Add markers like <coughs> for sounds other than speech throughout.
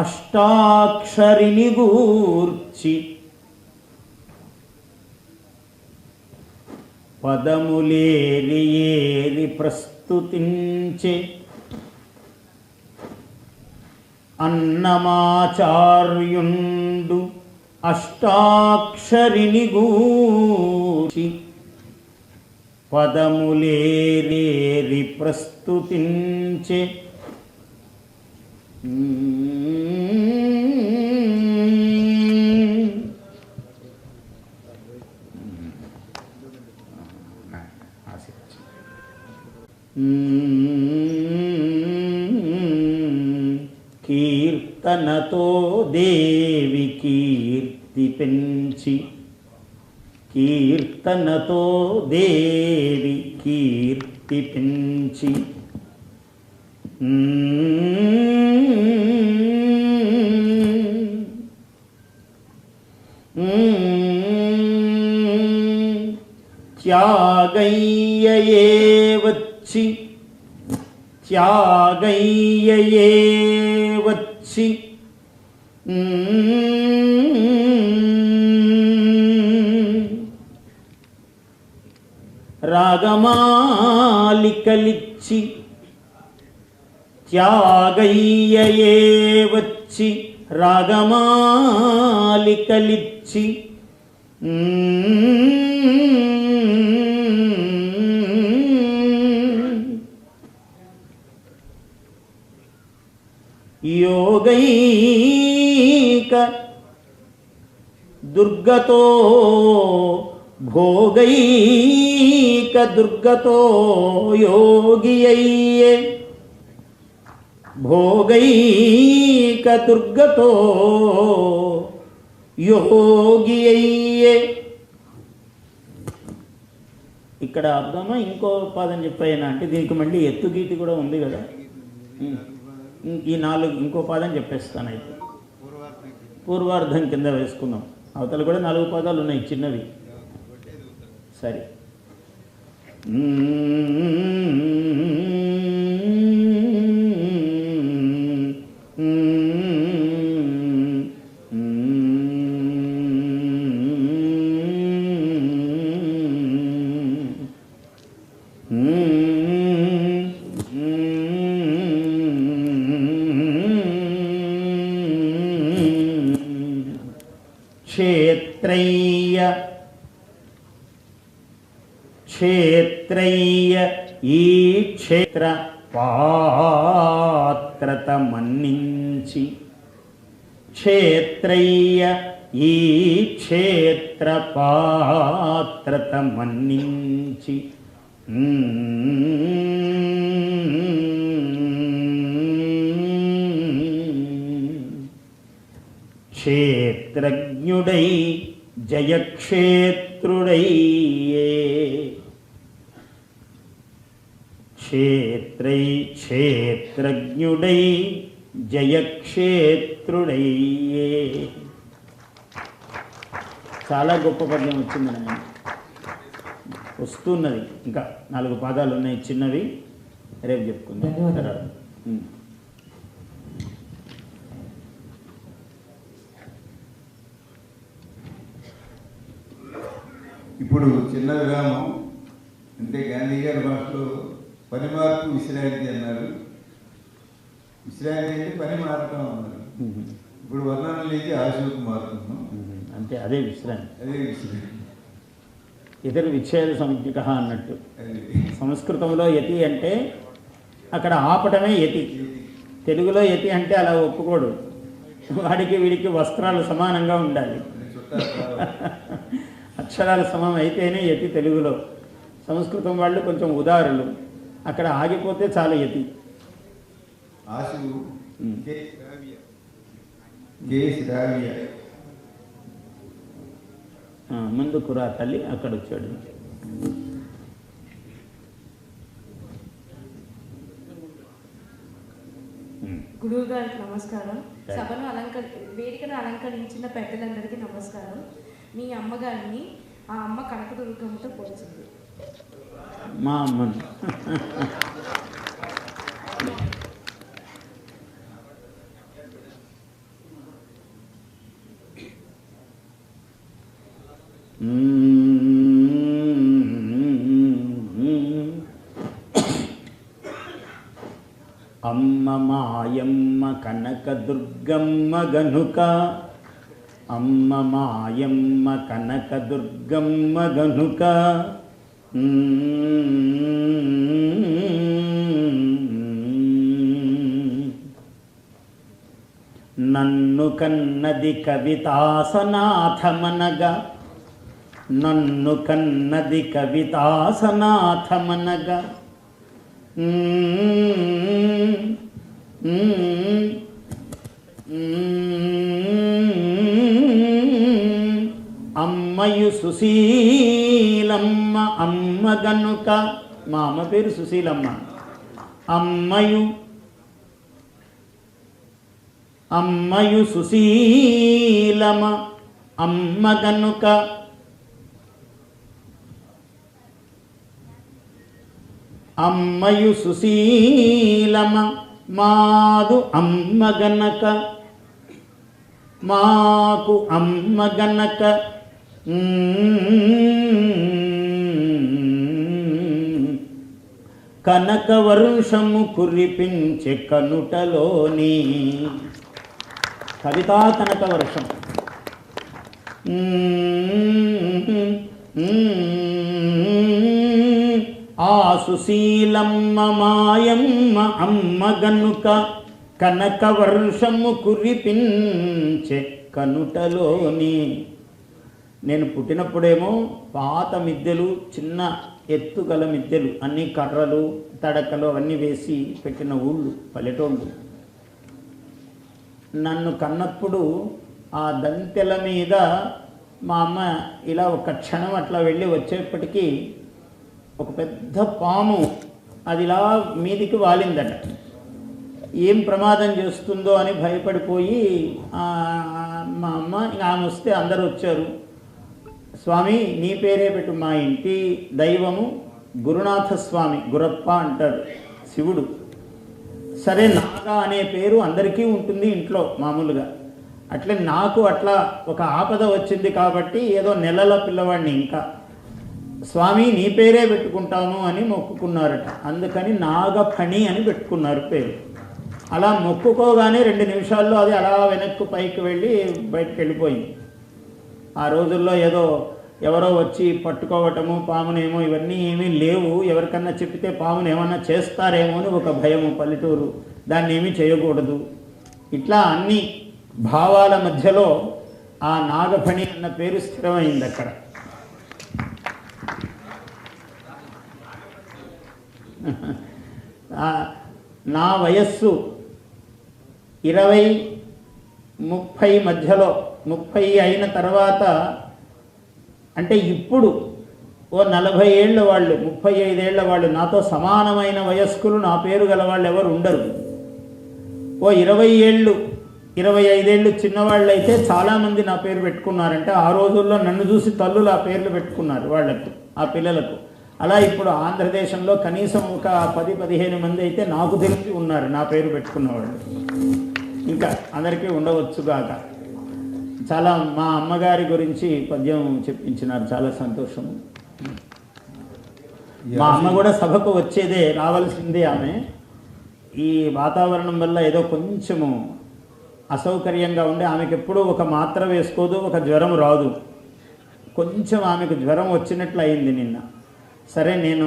అష్టాక్షరిని గూర్చి పదములేరి ఏరి ప్రస్తుతించే అన్నమాచార్యుండు అష్టాక్షరిని గూర్చి పదములేరేది ప్రస్తుతించే. కీర్తనతో దేవి కీర్తి పెంచి కీర్తనతో దేవి కీర్తి పెంచి. త్యాగయ్యయే వచ్చి త్యాగయ్యయే వచ్చి రాగమాలికలిచ్చి త్యాగయ్యయే వచ్చి రాగమాలికలిచ్చి యోగైక దుర్గతో భోగైక దుర్గతో యోగి అయ్యే భోగైక దుర్గతో యోగి అయ్యే ఇక్కడ అర్థమా? ఇంకో పదం చెప్పాయనా? అంటే దీనికి మళ్ళీ ఎత్తుగీతి కూడా ఉంది కదా. ఈ నాలుగు ఇంకో పాదం చెప్పేస్తాను అయితే. పూర్వార్ధం కింద వేసుకుందాం. అవతల కూడా నాలుగు పాదాలు ఉన్నాయి చిన్నవి. సరే. మన్నించి క్షేత్రయ్య ఈ క్షేత్ర పాత్రత మన్నించి క్షేత్రజ్ఞుడై జయక్షేత్రుడయ్యే. క్షేత్రై క్షేత్రజ్ఞుడై జయక్షేత్రుడయ్యే. చాలా గొప్ప పద్యం వచ్చింది నాయన వస్తున్నది. ఇంకా నాలుగు పాదాలు ఉన్నాయి చిన్నవి. రేపు చెప్పుకుందాం. ఇప్పుడు చిన్న విరామం. అంటే గాంధీ గారి భాషలో పని మార్పు విశ్రాంతి అన్నారు. విశ్రాంతి అంటే పని మారటం అన్నారు. ఇప్పుడు వర్ణన లేచి ఆశకు మారుతున్నాం. అంతే అదే విశ్రాంతి. అదే విశ్రాంతి. ఇతర విచ్ఛేద సంజ్ఞక అన్నట్టు. సంస్కృతంలో యతి అంటే అక్కడ ఆపటమే యతి. తెలుగులో యతి అంటే అలా ఒప్పుకోడు. వాడికి వీడికి వస్త్రాలు సమానంగా ఉండాలి. అక్షరాలు సమం అయితేనే యతి తెలుగులో. సంస్కృతం వాళ్ళు కొంచెం ఉదారులు. అక్కడ ఆగిపోతే చాలు ఆ, ముందు కురా తల్లి అక్కడ వచ్చాడు. గురువు గారికి నమస్కారం సభను అలంకరి వేదికను అలంకరించిన పెద్దలందరికీ నమస్కారం. మీ అమ్మగారిని ఆ అమ్మ కనకదుర్గమ్మతో పోల్చింది. మా అమ్మను. <coughs> అమ్మ మాయమ్మ కనకదుర్గమ్మ గనుక. అమ్మ మాయమ్మ కనకదుర్గమ్మ గనుక. నన్ను కన్నది కవితాసనాథమనగా. నన్ను కన్నది కవితాసనాథమనగా. అమ్మయు సుశీలమ్మ అమ్మ గనుక. మా అమ్మ పేరు సుశీలమ్మ. అమ్మయు అమ్మయు సుశీలమ అమ్మ గనుక అమ్మయు సుశీలమ మాదు అమ్మ గనక మాకు అమ్మ గనక కనక వర్షము కురిపించే కనుటలోని కవితా కనక వర్షం ఆ సుశీలమ్మ మాయమ్మ అమ్మ గనుక కనక వర్షము కురిపించే కనుటలోని. నేను పుట్టినప్పుడేమో పాత మిద్దెలు చిన్న ఎత్తుగల మిద్దెలు అన్ని కర్రలు తడకలు అవన్నీ వేసి పెట్టిన ఊళ్ళు పల్లెటూళ్ళు. నన్ను కన్నప్పుడు ఆ దంతెల మీద మా అమ్మ ఇలా ఒక క్షణం అట్లా వెళ్ళి వచ్చేప్పటికీ ఒక పెద్ద పాము అది ఇలా మీదికి వాలిందట. ఏం ప్రమాదం చేస్తుందో అని భయపడిపోయి మా అమ్మ ఆమె వస్తే అందరూ వచ్చారు. స్వామి నీ పేరే పెట్టు మా ఇంటి దైవము గురునాథ స్వామి గురప్ప అంటాడు శివుడు. సరే నాగా అనే పేరు అందరికీ ఉంటుంది ఇంట్లో మామూలుగా. అట్లే నాకు అట్లా ఒక ఆపద వచ్చింది కాబట్టి ఏదో నెలల పిల్లవాడిని ఇంకా. స్వామి నీ పేరే పెట్టుకుంటాను అని మొక్కుకున్నారట. అందుకని నాగఫణి అని పెట్టుకున్నారు పేరు. అలా మొక్కుకోగానే రెండు నిమిషాల్లో అది అలా వెనక్కు పైకి వెళ్ళి బయటకు వెళ్ళిపోయింది. ఆ రోజుల్లో ఏదో ఎవరో వచ్చి పట్టుకోవటము పామునేమో ఇవన్నీ ఏమీ లేవు. ఎవరికన్నా చెప్తే పామును ఏమన్నా చేస్తారేమో అని ఒక భయము పల్లెటూరు. దాన్ని ఏమీ చేయకూడదు. ఇట్లా అన్ని భావాల మధ్యలో ఆ నాగఫణి అన్న పేరు స్థిరమైంది అక్కడ. నా వయస్సు ఇరవై ముప్పై మధ్యలో ముప్పై అయిన తర్వాత అంటే ఇప్పుడు ఓ నలభై ఏళ్ళ వాళ్ళు ముప్పై ఐదేళ్ళ వాళ్ళు నాతో సమానమైన వయస్కులు నా పేరు గల వాళ్ళు ఎవరు ఉండరు. ఓ ఇరవై ఏళ్ళు ఇరవై ఐదేళ్ళు చిన్నవాళ్ళు అయితే చాలామంది నా పేరు పెట్టుకున్నారంటే ఆ రోజుల్లో నన్ను చూసి తల్లులు ఆ పేర్లు పెట్టుకున్నారు వాళ్ళకు ఆ పిల్లలకు. అలా ఇప్పుడు ఆంధ్రదేశంలో కనీసం ఒక పది పదిహేను మంది అయితే నాకు తెలిసి ఉన్నారు నా పేరు పెట్టుకున్న వాళ్ళు. ఇంకా అందరికీ ఉండవచ్చుగాక చాలా మా అమ్మగారి గురించి పద్యం చెప్పించినారు. చాలా సంతోషము. మా అమ్మ కూడా సభకు వచ్చేదే రావాల్సిందే ఆమె. ఈ వాతావరణం వల్ల ఏదో కొంచెము అసౌకర్యంగా ఉండి ఆమెకి ఎప్పుడూ ఒక మాత్ర వేసుకోదు ఒక జ్వరం రాదు. కొంచెం ఆమెకు జ్వరం వచ్చినట్లు అయింది నిన్న. సరే నేను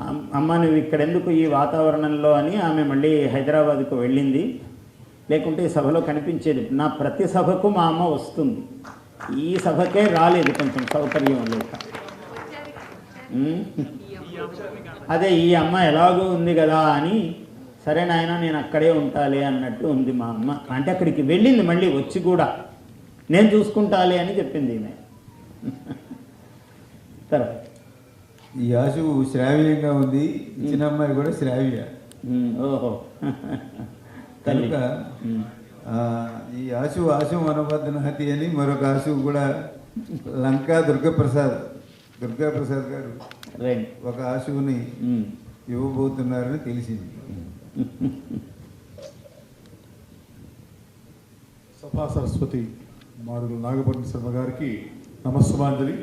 అమ్- అమ్మ నువ్వు ఇక్కడ ఎందుకు ఈ వాతావరణంలో అని ఆమె మళ్ళీ హైదరాబాద్కు వెళ్ళింది. లేకుంటే ఈ సభలో కనిపించేది. నా ప్రతి సభకు మా అమ్మ వస్తుంది. ఈ సభకే రాలేదు కొంచెం సౌకర్యం లేక. అదే ఈ అమ్మ ఎలాగో ఉంది కదా అని సరే నాయన నేను అక్కడే ఉంటాలే అన్నట్టు ఉంది మా అమ్మ. అంటే అక్కడికి వెళ్ళింది మళ్ళీ వచ్చి కూడా నేను చూసుకుంటాలే అని చెప్పింది ఈమె. తర్వాత. ఈ ఆశు శ్రావ్యంగా ఉంది. ఇచ్చిన అమ్మాయి కూడా శ్రావ్య. ఓహో. కనుక ఈ ఆశు ఆశు మనబద్ధనహతి అని మరొక ఆశు కూడా లంకా దుర్గప్రసాద్ దుర్గాప్రసాద్ గారు రైట్ ఒక ఆశువుని ఇవ్వబోతున్నారని తెలిసింది. సభా సరస్వతి మాడుగుల నాగపట్న శర్మ గారికి నమస్సుమాంజలి.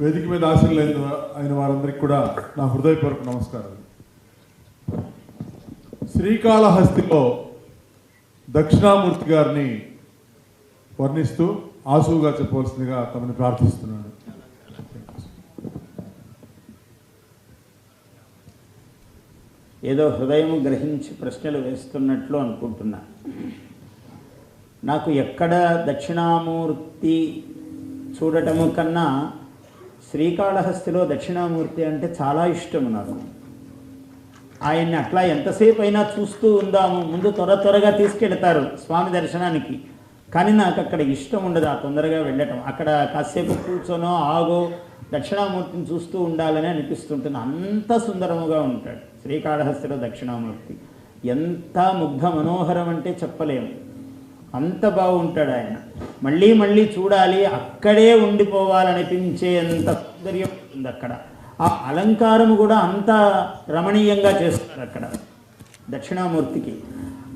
వేదిక మీద ఆశలు అయిన అయిన వారందరికీ కూడా నా హృదయపూర్వక నమస్కారాలు. శ్రీకాళహస్తిలో దక్షిణామూర్తి గారిని వర్ణిస్తూ ఆసువుగా చెప్పవలసిందిగా తమని ప్రార్థిస్తున్నాను. ఏదో హృదయం గ్రహించి ప్రశ్నలు వేస్తున్నట్లు అనుకుంటున్నా. నాకు ఎక్కడ దక్షిణామూర్తి చూడటము కన్నా శ్రీకాళహస్తిలో దక్షిణామూర్తి అంటే చాలా ఇష్టము నాకు. ఆయన్ని అట్లా ఎంతసేపు అయినా చూస్తూ ఉందాము. ముందు త్వర త్వరగా తీసుకెళ్తారు స్వామి దర్శనానికి. కానీ నాకు అక్కడ ఇష్టం ఉండదు ఆ తొందరగా వెళ్ళటం. అక్కడ కాసేపు కూర్చొనో ఆగో దక్షిణామూర్తిని చూస్తూ ఉండాలని అనిపిస్తుంటుంది. అంత సుందరముగా ఉంటాడు శ్రీకాళహస్తిలో దక్షిణామూర్తి. ఎంత ముగ్ధ మనోహరం అంటే చెప్పలేము. అంత బాగుంటాడు ఆయన. మళ్ళీ మళ్ళీ చూడాలి. అక్కడే ఉండిపోవాలనిపించేంత సౌందర్యం ఉంది అక్కడ. ఆ అలంకారం కూడా అంత రమణీయంగా చేస్తారు అక్కడ. దక్షిణామూర్తికి.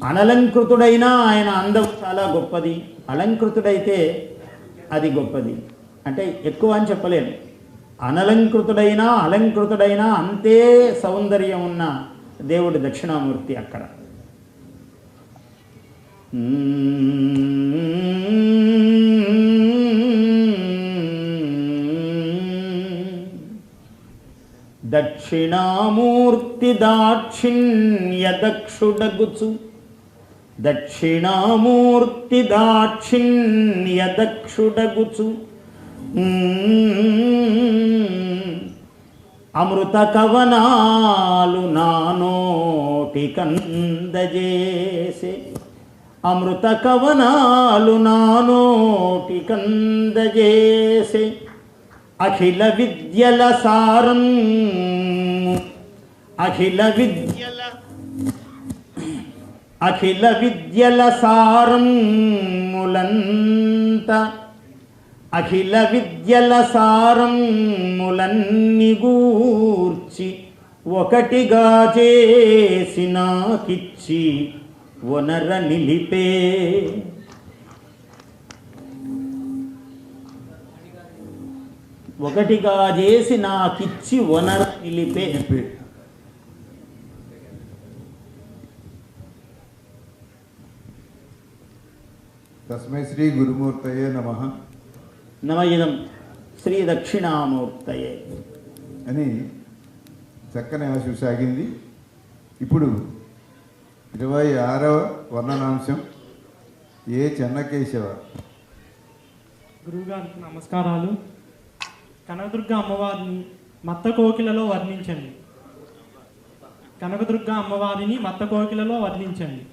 అనలంకృతుడైనా ఆయన అందం చాలా గొప్పది. అలంకృతుడైతే అది గొప్పది. అంటే ఎక్కువ అని చెప్పలేను. అనలంకృతుడైనా అలంకృతుడైనా అంతే సౌందర్యం ఉన్న దేవుడు దక్షిణామూర్తి అక్కడ. దక్షిణామూర్తి దాక్షిణ్య దక్షుడగుచు దక్షిణామూర్తి దాక్షిణ్య దక్షుడగుచు అమృత కవనాలు నానోటి కందజేసే. అమృత కవనాలు నానోటి కందజేసే. అఖిల విద్యల సారం. అఖిల విద్యల అఖిల విద్యల సారం ములంత. అఖిల విద్యల సారం ములన్నిగూర్చి ఒకటిగా చేసినాకిచ్చి వనర నిలిపే. ఒకటిగా చేసి నాకిచ్చి వనర నిలిపే. తస్మై శ్రీ గురుమూర్తయే నమ. నమయిదం శ్రీ దక్షిణామూర్తయే. అని చక్కని ఆశు సాగింది. ఇప్పుడు ఇరవై ఆరవ వర్ణనాంశం. ఏ చెన్నకేశవ? గురువుగారికి నమస్కారాలు. కనకదుర్గ అమ్మవారిని మత్త కోకిలలో వర్ణించండి. కనకదుర్గ అమ్మవారిని మత్త కోకిలలో వర్ణించండి.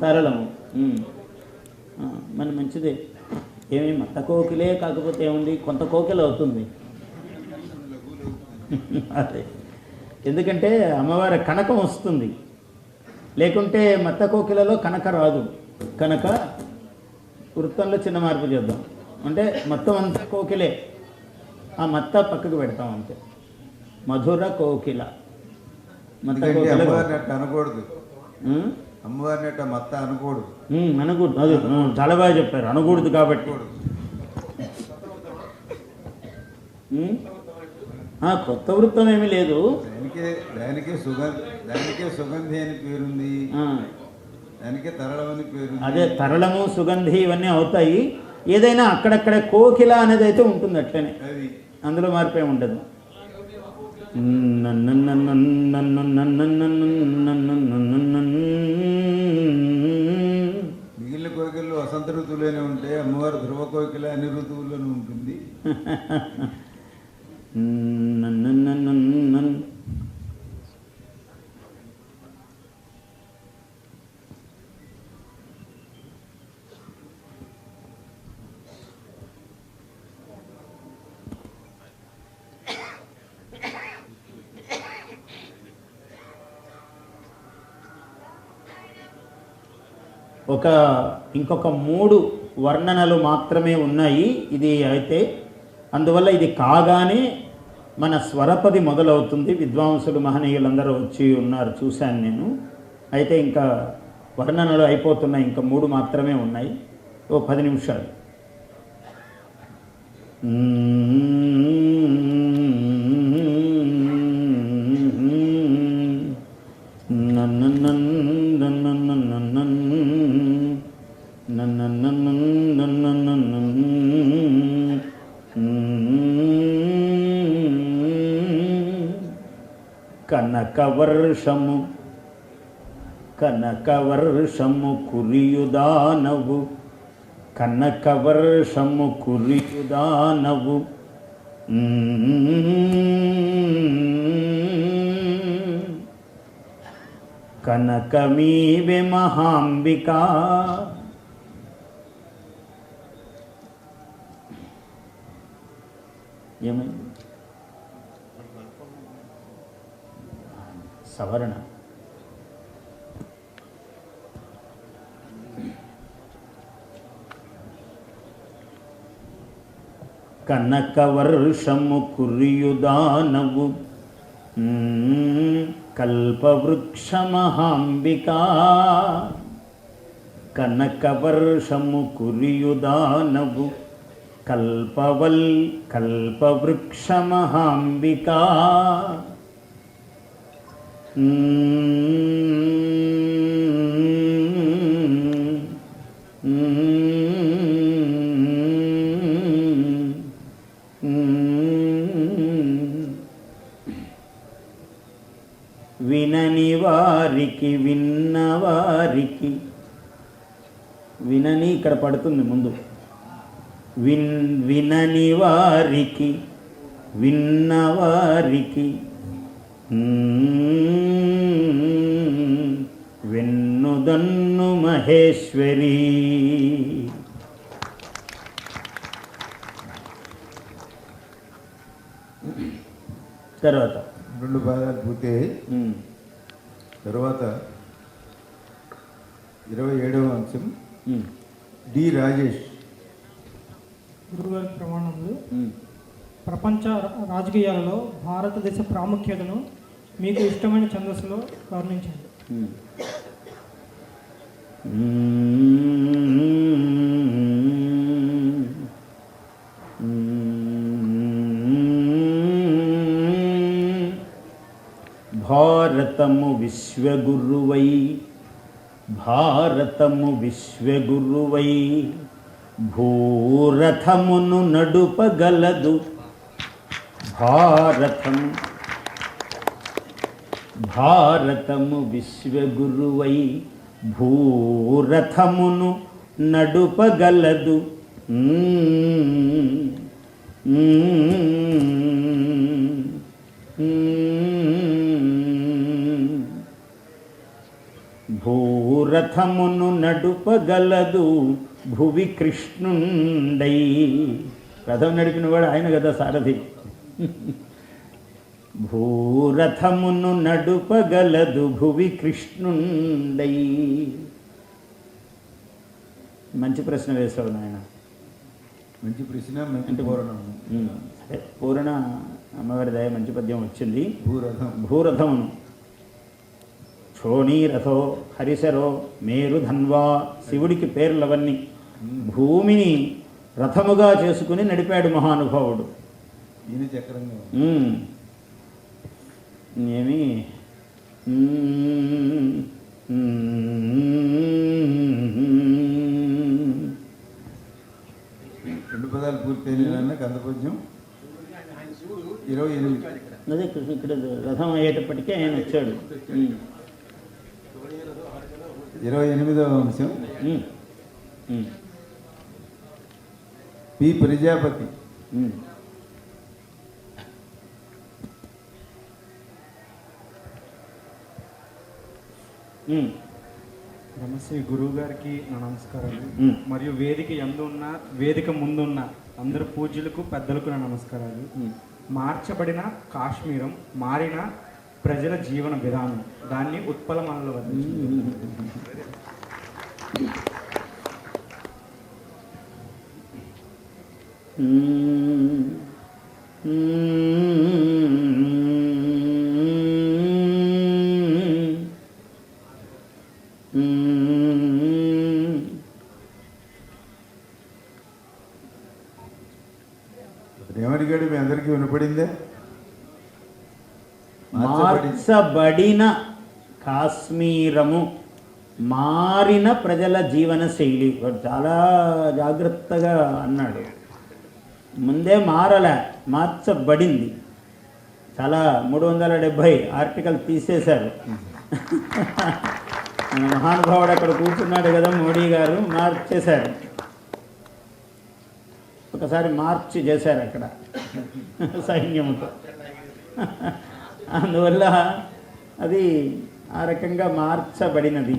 తరళము. మన మంచిదే. ఏమి మత్త కోకిలే కాకపోతే ఏముంది? కొంత కోకిల అవుతుంది. <laughs> అదే. ఎందుకంటే అమ్మవారి కనకం వస్తుంది. లేకుంటే మత్త కోకిలలో కనక రాదు. కనుక వృత్తంలో చిన్న మార్పు చేద్దాం. అంటే మొత్తం అంతా కోకిలే. ఆ మత్త పక్కకు పెడతాం అంతే. మధుర కోకిల. ఎందుకంటే అమ్మవారిని అట్ట అనకూడదు? అమ్మవారిని అట్ట మత్త అనకూడదు. అనకూడదు. అది చాలా బాగా చెప్పారు. అనకూడదు కాబట్టి. కొత్త వృత్తం ఏమీ లేదు. దానికే దానికే సుగంధ దానికే సుగంధి అని పేరుంది. దానికే తరళం అని పేరుంది. అదే తరళము సుగంధి ఇవన్నీ అవుతాయి. ఏదైనా అక్కడక్కడ కోకిల అనేది అయితే ఉంటుంది అట్లనే. అది. అందులో మార్పే ఉండదు. మిగిలిన కోకిళ్ళు వసంత ఋతువులోనే ఉంటాయి అమ్మవారు ధ్రువ కోకిల అన్ని ఋతువుల్లోనూ ఉంటుంది. <laughs> ఒక ఇంకొక మూడు వర్ణనలు మాత్రమే ఉన్నాయి. ఇది అయితే అందువల్ల ఇది కాగానే మన స్వరపది మొదలవుతుంది. విద్వాంసులు మహనీయులందరూ వచ్చి ఉన్నారు చూశాను నేను. అయితే ఇంకా వర్ణనలు అయిపోతున్నాయి. ఇంకా మూడు మాత్రమే ఉన్నాయి. ఓ పది నిమిషాలు. కనకవర్షము. కనకవర్షము కురియుదానవు. కనకవర్షము కురియుదానవు. కనకమీవి మహాంబిక. ఏమైంది? సవరణ. కనకవర్షము కురియుదానవు కల్పవృక్షమహాంబికా. కనకవర్షము కురియుదానవు కల్పవల్ కల్పవృక్షమహాంబికా. వినని వారికి విన్నవారికి వినని ఇక్కడ పడుతుంది ముందు. విన్ వినని వారికి విన్నవారికి వెన్నుదన్ను మహేశ్వరి తర్వాత రెండు పాదాలు పూర్తయ్యాయి మ్మ్. తర్వాత ఇరవై ఏడవ అంశం. డి రాజేష్ గురుగారి ప్రమాణములు మ్మ్. ప్రపంచ రాజకీయాలలో భారతదేశ ప్రాముఖ్యతను మీకు ఇష్టమైన ఛందస్సులో వర్ణించండి. Hmm. Hmm. భారతము విశ్వగురువై భారతము విశ్వగురువై భూరథమును నడుపగలదు. భారతము భారతము విశ్వగురువై భూరథమును నడుపగలదు. భూరథమును నడుపగలదు భువి కృష్ణుండై రథం నడిపినవాడు ఆయన కదా సారథి. భూరథమును నడుపగలదు భువి కృష్ణుండై. మంచి ప్రశ్న వేశావు నాయన. మంచి ప్రశ్న అంటే పూరణం. పూర్ణ అమ్మవారి దయ మంచి పద్యం వచ్చింది. భూరథం. భూరథమును క్షోణీరథో హరిశరో మేరుధన్వా శివుడికి పేర్లు అవన్నీ భూమిని రథముగా చేసుకుని నడిపాడు మహానుభావుడు. చక్రంగా. ఏమి. రెండు పదాలు పూర్తయిన కందపద్యం. ఇరవై ఎనిమిది. అదే కృష్ణ ఇక్కడ రథం అయ్యేటప్పటికీ ఆయన వచ్చాడు. ఇరవై ఎనిమిదవ అంశం. పి. ప్రజాపతి. నమస్తే గురువు గారికి నా నమస్కారాలు. మరియు వేదిక ఎందు ఉన్న వేదిక ముందున్న అందరు పూజ్యులకు పెద్దలకు నా నమస్కారాలు. మార్చబడిన కాశ్మీరం మారిన ప్రజల జీవన విధానం. దాన్ని ఉత్పలమాలలో వర్ణించింది మార్చబడిన కాశ్మీరము మారిన ప్రజల జీవన శైలి. చాలా జాగ్రత్తగా అన్నాడు. ముందే మారలే మార్చబడింది. చాలా మూడు వందల డెబ్భై ఆర్టికల్ తీసేశారు. <laughs> మహానుభావుడు అక్కడ కూర్చున్నాడు కదా మోడీ గారు మార్చేశారు. ఒకసారి మార్చి చేశారు అక్కడ. <laughs> సైన్యంతో <laughs> అందువల్ల అది ఆ రకంగా మార్చబడినది.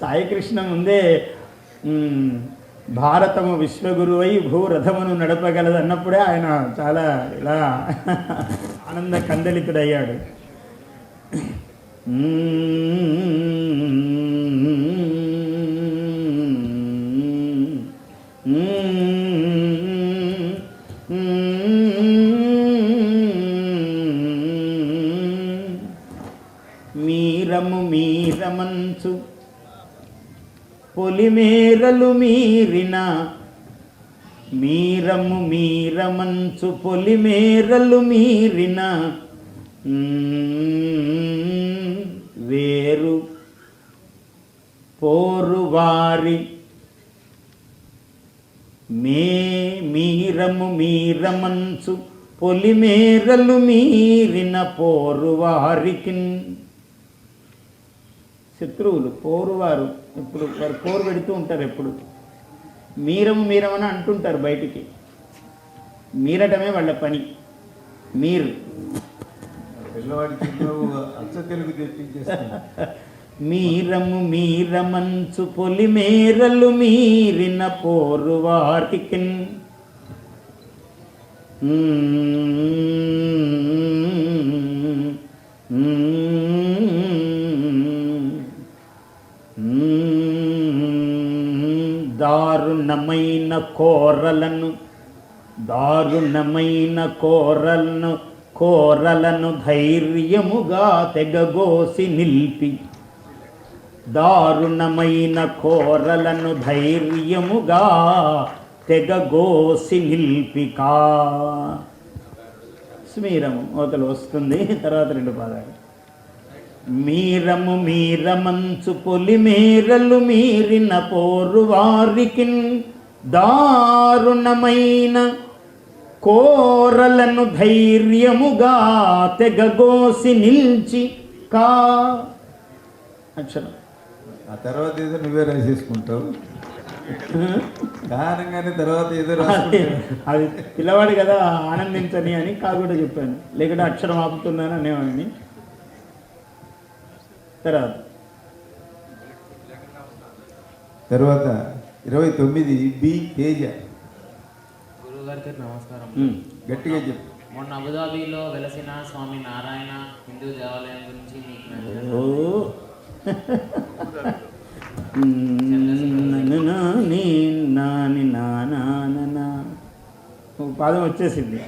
సాయికృష్ణ ముందే మ్, భారతము విశ్వగురువై భూరథమును నడపగలదు అన్నప్పుడే ఆయన చాలా ఇలా ఆనంద కందలితుడయ్యాడు. మీరము మీరమంచు. పొలిమేరలు మీరిన మీరము మీరమంచు. పొలిమేరలు మీరిన వేరు పోరువారి మే మీరము మీరమంచు. పొలిమేరలు మీరిన పోరువారికి శత్రువులు పోరువారు ఇప్పుడు వారు పోరు పెడుతూ ఉంటారు ఎప్పుడు. మీరము మీరమని అంటుంటారు బయటికి. మీరటమే వాళ్ళ పని. మీరు. <laughs> మీరము మీరమంచు పొలిమేరలు మీరిన పోరువారికి దారుణమైన కోరలను దారుణమైన కోరలను కోరలను ధైర్యముగా తెగగోసి నిల్పి దారుణమైన కోరలను ధైర్యముగా తెగగోసి నిల్పికా. స్మీరము అవతల వస్తుంది తర్వాత రెండు పాదాలు. మీరము మీరమంచు పొలి మేరలు మీరిన పోరు వారికి దారుణమైన కోరలను ధైర్యముగా తెగగోసి నిల్చి కా. అక్షరం. ఆ తర్వాత ఏదో నువ్వే రాసేసుకుంటావు కారణంగానే తర్వాత ఏదో అది పిల్లవాడు కదా ఆనందించని అని కా కూడా చెప్పాను. లేకుంటే అక్షరం ఆపుతున్నాను అనేవాడిని. తర్వాత? తర్వాత ఇరవై తొమ్మిది బి తేజ. గురువుగారికి నమస్కారం. గట్టిగా చెప్పు. మొన్న అబుదాబిలో వెలసిన స్వామి నారాయణ హిందూ దేవాలయం గురించి మీకు పాదం వచ్చేసింది.